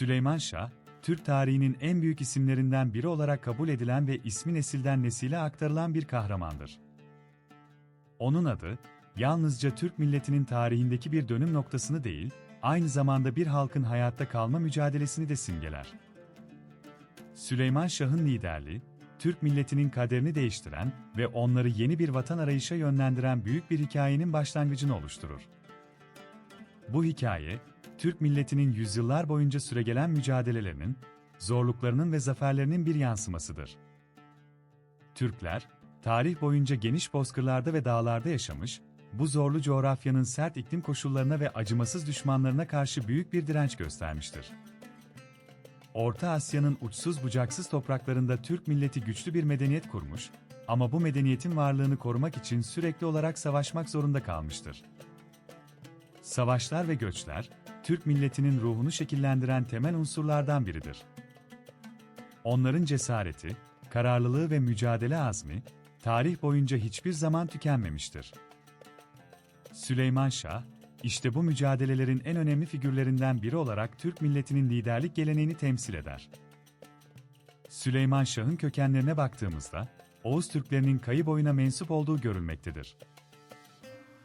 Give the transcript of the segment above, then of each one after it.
Süleyman Şah, Türk tarihinin en büyük isimlerinden biri olarak kabul edilen ve ismi nesilden nesile aktarılan bir kahramandır. Onun adı, yalnızca Türk milletinin tarihindeki bir dönüm noktasını değil, aynı zamanda bir halkın hayatta kalma mücadelesini de simgeler. Süleyman Şah'ın liderliği, Türk milletinin kaderini değiştiren ve onları yeni bir vatan arayışa yönlendiren büyük bir hikayenin başlangıcını oluşturur. Bu hikaye, Türk milletinin yüzyıllar boyunca süregelen mücadelelerinin, zorluklarının ve zaferlerinin bir yansımasıdır. Türkler, tarih boyunca geniş bozkırlarda ve dağlarda yaşamış, bu zorlu coğrafyanın sert iklim koşullarına ve acımasız düşmanlarına karşı büyük bir direnç göstermiştir. Orta Asya'nın uçsuz bucaksız topraklarında Türk milleti güçlü bir medeniyet kurmuş ama bu medeniyetin varlığını korumak için sürekli olarak savaşmak zorunda kalmıştır. Savaşlar ve göçler, Türk milletinin ruhunu şekillendiren temel unsurlardan biridir. Onların cesareti, kararlılığı ve mücadele azmi, tarih boyunca hiçbir zaman tükenmemiştir. Süleyman Şah, işte bu mücadelelerin en önemli figürlerinden biri olarak Türk milletinin liderlik geleneğini temsil eder. Süleyman Şah'ın kökenlerine baktığımızda, Oğuz Türklerinin kayı boyuna mensup olduğu görülmektedir.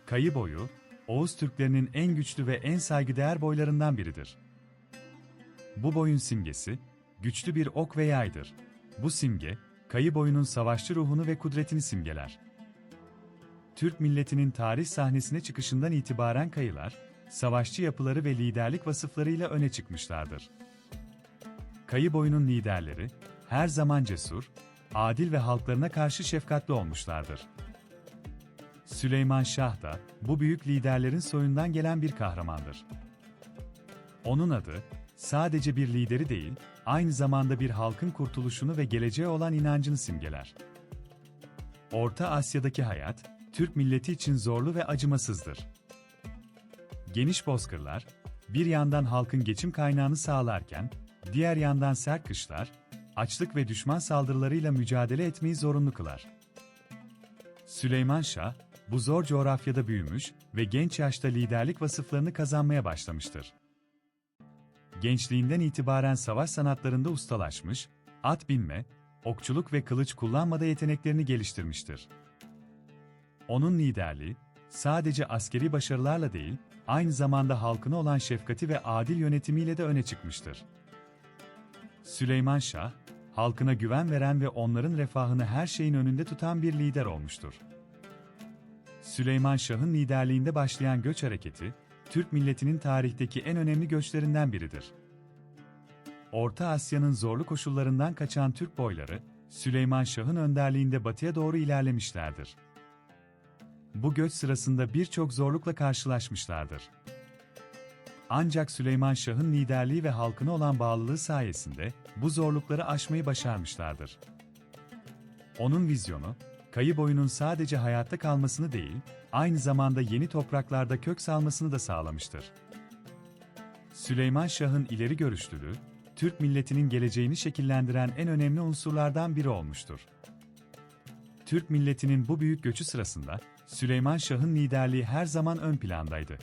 Kayı boyu, Oğuz Türklerinin en güçlü ve en saygıdeğer boylarından biridir. Bu boyun simgesi, güçlü bir ok ve yaydır. Bu simge, kayı boyunun savaşçı ruhunu ve kudretini simgeler. Türk milletinin tarih sahnesine çıkışından itibaren kayılar, savaşçı yapıları ve liderlik vasıflarıyla öne çıkmışlardır. Kayı boyunun liderleri, her zaman cesur, adil ve halklarına karşı şefkatli olmuşlardır. Süleyman Şah da, bu büyük liderlerin soyundan gelen bir kahramandır. Onun adı, sadece bir lideri değil, aynı zamanda bir halkın kurtuluşunu ve geleceğe olan inancını simgeler. Orta Asya'daki hayat, Türk milleti için zorlu ve acımasızdır. Geniş bozkırlar, bir yandan halkın geçim kaynağını sağlarken, diğer yandan sert kışlar, açlık ve düşman saldırılarıyla mücadele etmeyi zorunlu kılar. Süleyman Şah, bu zor coğrafyada büyümüş ve genç yaşta liderlik vasıflarını kazanmaya başlamıştır. Gençliğinden itibaren savaş sanatlarında ustalaşmış, at binme, okçuluk ve kılıç kullanmada yeteneklerini geliştirmiştir. Onun liderliği, sadece askeri başarılarla değil, aynı zamanda halkına olan şefkati ve adil yönetimiyle de öne çıkmıştır. Süleyman Şah, halkına güven veren ve onların refahını her şeyin önünde tutan bir lider olmuştur. Süleyman Şah'ın liderliğinde başlayan göç hareketi, Türk milletinin tarihteki en önemli göçlerinden biridir. Orta Asya'nın zorlu koşullarından kaçan Türk boyları, Süleyman Şah'ın önderliğinde batıya doğru ilerlemişlerdir. Bu göç sırasında birçok zorlukla karşılaşmışlardır. Ancak Süleyman Şah'ın liderliği ve halkına olan bağlılığı sayesinde bu zorlukları aşmayı başarmışlardır. Onun vizyonu, kayı boyunun sadece hayatta kalmasını değil, aynı zamanda yeni topraklarda kök salmasını da sağlamıştır. Süleyman Şah'ın ileri görüşlülüğü, Türk milletinin geleceğini şekillendiren en önemli unsurlardan biri olmuştur. Türk milletinin bu büyük göçü sırasında, Süleyman Şah'ın liderliği her zaman ön plandaydı.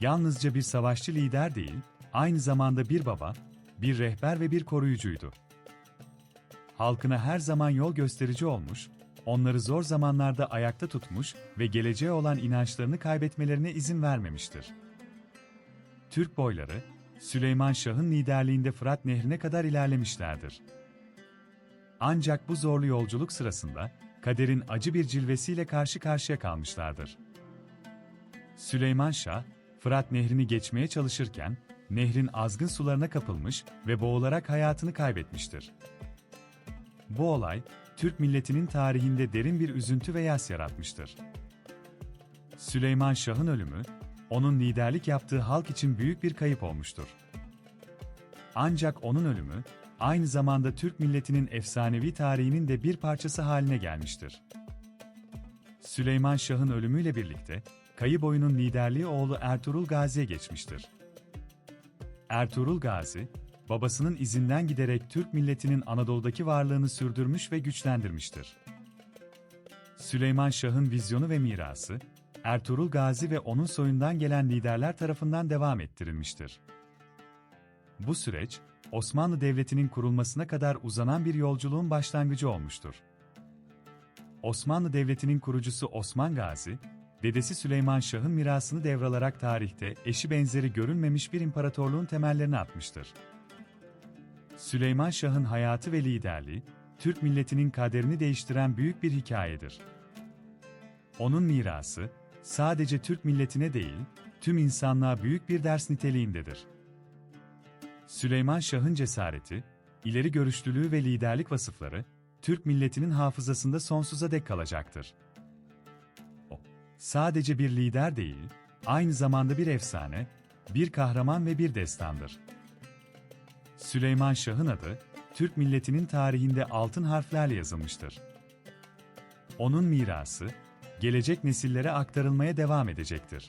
Yalnızca bir savaşçı lider değil, aynı zamanda bir baba, bir rehber ve bir koruyucuydu. Halkına her zaman yol gösterici olmuş, onları zor zamanlarda ayakta tutmuş ve geleceğe olan inançlarını kaybetmelerine izin vermemiştir. Türk boyları, Süleyman Şah'ın liderliğinde Fırat Nehri'ne kadar ilerlemişlerdir. Ancak bu zorlu yolculuk sırasında, kaderin acı bir cilvesiyle karşı karşıya kalmışlardır. Süleyman Şah, Fırat Nehri'ni geçmeye çalışırken, nehrin azgın sularına kapılmış ve boğularak hayatını kaybetmiştir. Bu olay, Türk milletinin tarihinde derin bir üzüntü ve yas yaratmıştır. Süleyman Şah'ın ölümü, onun liderlik yaptığı halk için büyük bir kayıp olmuştur. Ancak onun ölümü, aynı zamanda Türk milletinin efsanevi tarihinin de bir parçası haline gelmiştir. Süleyman Şah'ın ölümüyle birlikte, Kayı boyunun liderliği oğlu Ertuğrul Gazi'ye geçmiştir. Ertuğrul Gazi, babasının izinden giderek Türk milletinin Anadolu'daki varlığını sürdürmüş ve güçlendirmiştir. Süleyman Şah'ın vizyonu ve mirası, Ertuğrul Gazi ve onun soyundan gelen liderler tarafından devam ettirilmiştir. Bu süreç, Osmanlı Devleti'nin kurulmasına kadar uzanan bir yolculuğun başlangıcı olmuştur. Osmanlı Devleti'nin kurucusu Osman Gazi, dedesi Süleyman Şah'ın mirasını devralarak tarihte eşi benzeri görülmemiş bir imparatorluğun temellerini atmıştır. Süleyman Şah'ın hayatı ve liderliği, Türk milletinin kaderini değiştiren büyük bir hikayedir. Onun mirası, sadece Türk milletine değil, tüm insanlığa büyük bir ders niteliğindedir. Süleyman Şah'ın cesareti, ileri görüşlülüğü ve liderlik vasıfları, Türk milletinin hafızasında sonsuza dek kalacaktır. O, sadece bir lider değil, aynı zamanda bir efsane, bir kahraman ve bir destandır. Süleyman Şah'ın adı, Türk milletinin tarihinde altın harflerle yazılmıştır. Onun mirası, gelecek nesillere aktarılmaya devam edecektir.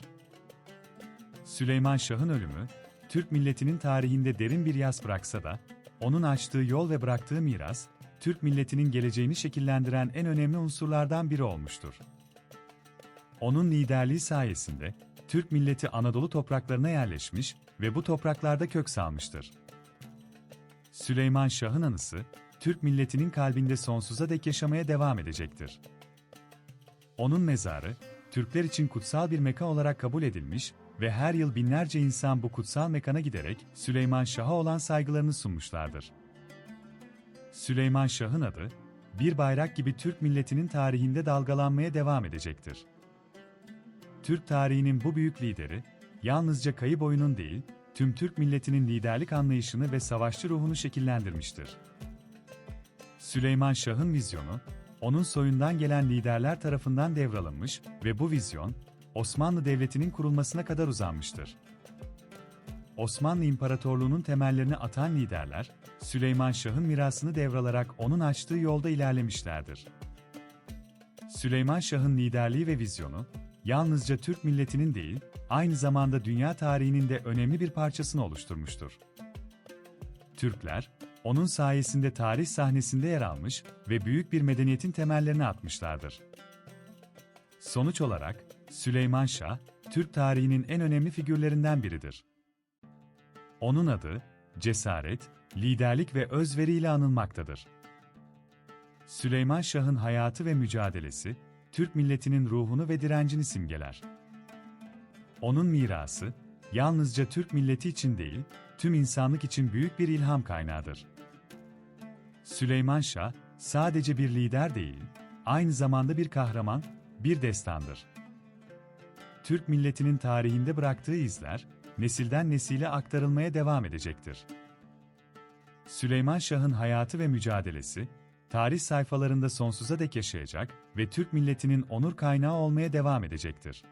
Süleyman Şah'ın ölümü, Türk milletinin tarihinde derin bir yaz bıraksa da, onun açtığı yol ve bıraktığı miras, Türk milletinin geleceğini şekillendiren en önemli unsurlardan biri olmuştur. Onun liderliği sayesinde, Türk milleti Anadolu topraklarına yerleşmiş ve bu topraklarda kök salmıştır. Süleyman Şah'ın anısı, Türk milletinin kalbinde sonsuza dek yaşamaya devam edecektir. Onun mezarı, Türkler için kutsal bir mekan olarak kabul edilmiş ve her yıl binlerce insan bu kutsal mekana giderek Süleyman Şah'a olan saygılarını sunmuşlardır. Süleyman Şah'ın adı, bir bayrak gibi Türk milletinin tarihinde dalgalanmaya devam edecektir. Türk tarihinin bu büyük lideri, yalnızca kayı boyunun değil, tüm Türk milletinin liderlik anlayışını ve savaşçı ruhunu şekillendirmiştir. Süleyman Şah'ın vizyonu, onun soyundan gelen liderler tarafından devralınmış ve bu vizyon, Osmanlı Devleti'nin kurulmasına kadar uzanmıştır. Osmanlı İmparatorluğu'nun temellerini atan liderler, Süleyman Şah'ın mirasını devralarak onun açtığı yolda ilerlemişlerdir. Süleyman Şah'ın liderliği ve vizyonu, yalnızca Türk milletinin değil, aynı zamanda dünya tarihinin de önemli bir parçasını oluşturmuştur. Türkler, onun sayesinde tarih sahnesinde yer almış ve büyük bir medeniyetin temellerini atmışlardır. Sonuç olarak, Süleyman Şah, Türk tarihinin en önemli figürlerinden biridir. Onun adı, cesaret, liderlik ve özveriyle anılmaktadır. Süleyman Şah'ın hayatı ve mücadelesi, Türk milletinin ruhunu ve direncini simgeler. Onun mirası, yalnızca Türk milleti için değil, tüm insanlık için büyük bir ilham kaynağıdır. Süleyman Şah, sadece bir lider değil, aynı zamanda bir kahraman, bir destandır. Türk milletinin tarihinde bıraktığı izler, nesilden nesile aktarılmaya devam edecektir. Süleyman Şah'ın hayatı ve mücadelesi, tarih sayfalarında sonsuza dek yaşayacak ve Türk milletinin onur kaynağı olmaya devam edecektir.